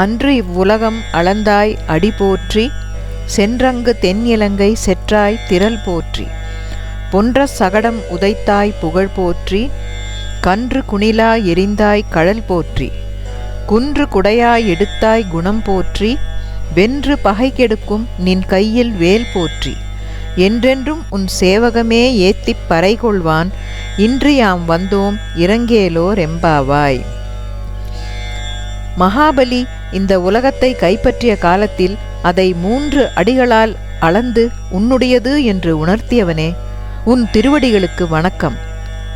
அன்று இவ்வுலகம் அளந்தாய் அடி போற்றி சென்றங்கு தென் இலங்கை செற்றாய் திரள் போற்றி. பொன்ற சகடம் உதைத்தாய் புகழ் போற்றி கன்று குணிலா எரிந்தாய் கழல் போற்றி. குன்று குடையாய் எடுத்தாய் குணம் போற்றி வென்று பகை கெடுக்கும் நின் கையில் வேல் போற்றி. என்றென்றும் உன் சேவகமே ஏத்திப் பறைகொள்வான் இன்று யாம் வந்தோம் இறங்கேலோர் எம்பாவாய் மகாபலி இந்த உலகத்தை கைப்பற்றிய காலத்தில் அதை மூன்று அடிகளால் அளந்து உன்னுடையது என்று உணர்த்தியவனே. உன் திருவடிகளுக்கு வணக்கம்.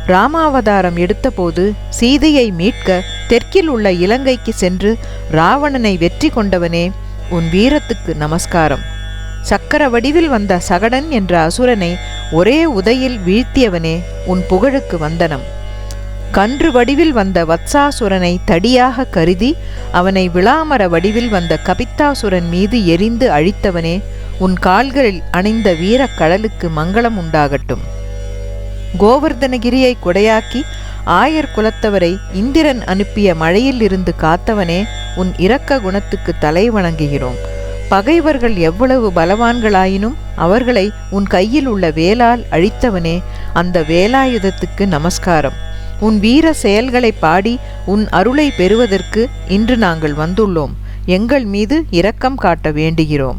ராமாவதாரம் எடுத்தபோது சீதையை மீட்க தெற்கில் உள்ள இலங்கைக்கு சென்று ராவணனை வெற்றி கொண்டவனே உன் வீரத்துக்கு நமஸ்காரம். சக்கர வடிவில் வந்த சகடன் என்ற அசுரனை ஒரே உதையில் வீழ்த்தியவனே உன் புகழுக்கு வந்தனம். கன்று வடிவில் வந்த வத்சாசுரனை தடியாக கருதி அவனை விளாமர வடிவில் வந்த கபித்தாசுரன் மீது எரிந்து அழித்தவனே உன் கால்களில் அணிந்த வீரக் கடலுக்கு மங்களம் உண்டாகட்டும். கோவர்தனகிரியை கொடையாக்கி ஆயர் குலத்தவரை இந்திரன் அனுப்பிய மழையில் இருந்து காத்தவனே உன் இரக்க குணத்துக்கு தலை வணங்குகிறோம். பகைவர்கள் எவ்வளவு பலவான்களாயினும் அவர்களை உன் கையில் உள்ள வேலால் அழித்தவனே அந்த வேலாயுதத்துக்கு நமஸ்காரம். உன் வீர செயல்களை பாடி உன் அருளை பெறுவதற்கு இன்று நாங்கள் வந்துள்ளோம். எங்கள் மீது இரக்கம் காட்ட வேண்டுகிறோம்.